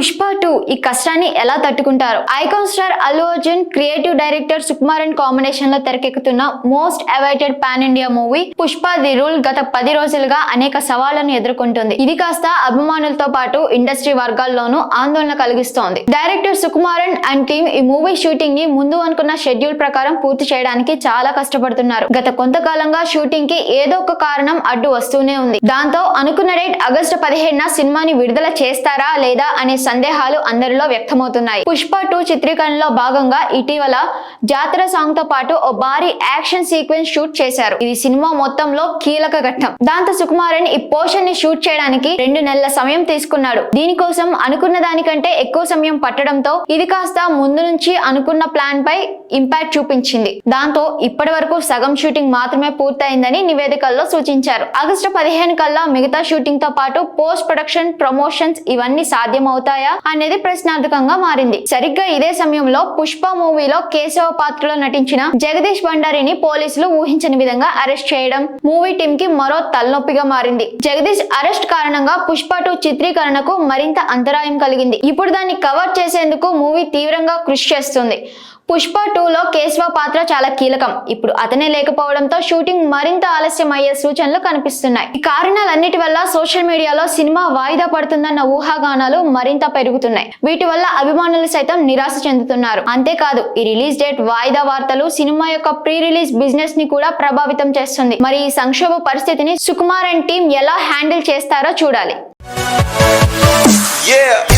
Pushpa two ఈ కష్టాన్ని ఎలా తట్టుకుంటారు? Icon star Allu Arjun creative director Sukumaran కాంబినేషన్లో తెరకెక్కుతున్న most awaited pan India movie Pushpa the rule గత పది రోజులుగా అనేక సవాళ్ళను ఎదుర్కొంటుంది. ఇది కాస్త అభిమానులతో పాటు ఇండస్ట్రీ వర్గాల్లోనూ ఆందోళన కలిగిస్తోంది. డైరెక్టర్ సుకుమారన్ అండ్ టీమ్ ఈ మూవీ షూటింగ్ని ముందు అనుకున్న షెడ్యూల్ ప్రకారం పూర్తి చేయడానికి చాలా కష్టపడుతున్నారు. గత కొంతకాలంగా షూటింగ్కి ఏదో ఒక కారణం అడ్డు వస్తూనే ఉంది. దాంతో అనుకున్న డేట్ ఆగస్టు పదిహేడున సినిమాని విడుదల చేస్తారా లేదా అనే సందేహాలు అందరిలో వ్యక్తమవుతున్నాయి. పుష్ప టూ చిత్రీకరణలో భాగంగా ఇటీవల జాతర సాంగ్తో పాటు ఓ భారీ యాక్షన్ సీక్వెన్స్ షూట్ చేశారు. ఇది సినిమా మొత్తంలో కీలక ఘట్టం. దాంతో సుకుమారన్ ఈ పోర్షన్ని షూట్ చేయడానికి రెండు నెలల సమయం తీసుకున్నాడు. దీనికోసం అనుకున్న దానికంటే ఎక్కువ సమయం పట్టడంతో ఇది కాస్త ముందు నుంచి అనుకున్న ప్లాన్ పై ఇంపాక్ట్ చూపించింది. దాంతో ఇప్పటి వరకు సగం షూటింగ్ మాత్రమే పూర్తయిందని నివేదికల్లో సూచించారు. ఆగస్టు పదిహేను కల్లా మిగతా షూటింగ్తో పాటు పోస్ట్ ప్రొడక్షన్ ప్రమోషన్స్ ఇవన్నీ సాధ్యమవుతాయి. అనేది ప్రశ్నార్థకంగా మారింది. సరిగ్గా ఇదే సమయంలో పుష్ప మూవీలో కేశవ పాత్రలో నటించిన జగదీష్ బండారిని పోలీసులు ఊహించని విధంగా అరెస్ట్ చేయడం మూవీ టీమ్కి మరో తలనొప్పిగా మారింది. జగదీష్ అరెస్ట్ కారణంగా పుష్ప టూ చిత్రీకరణకు మరింత అంతరాయం కలిగింది. ఇప్పుడు దాన్ని కవర్ చేసేందుకు మూవీ తీవ్రంగా కృషి చేస్తుంది. పుష్ప టూలో కేశవ పాత్ర చాలా కీలకం. ఇప్పుడు అతనే లేకపోవడంతో షూటింగ్ మరింత ఆలస్యం అయ్యే సూచనలు కనిపిస్తున్నాయి. ఈ కారణాలన్నిటి వల్ల సోషల్ మీడియాలో సినిమా వాయిదా పడుతుందన్న ఊహాగానాలు మరింత పెరుగుతున్నాయి. వీటి వల్ల అభిమానులు సైతం నిరాశ చెందుతున్నారు. అంతేకాదు ఈ రిలీజ్ డేట్ వాయిదా వార్తలు సినిమా యొక్క ప్రీ రిలీజ్ బిజినెస్ని కూడా ప్రభావితం చేస్తుంది. మరి ఈ సంక్షోభ పరిస్థితిని సుకుమార్ అండ్ టీం ఎలా హ్యాండిల్ చేస్తారో చూడాలి. Yeah.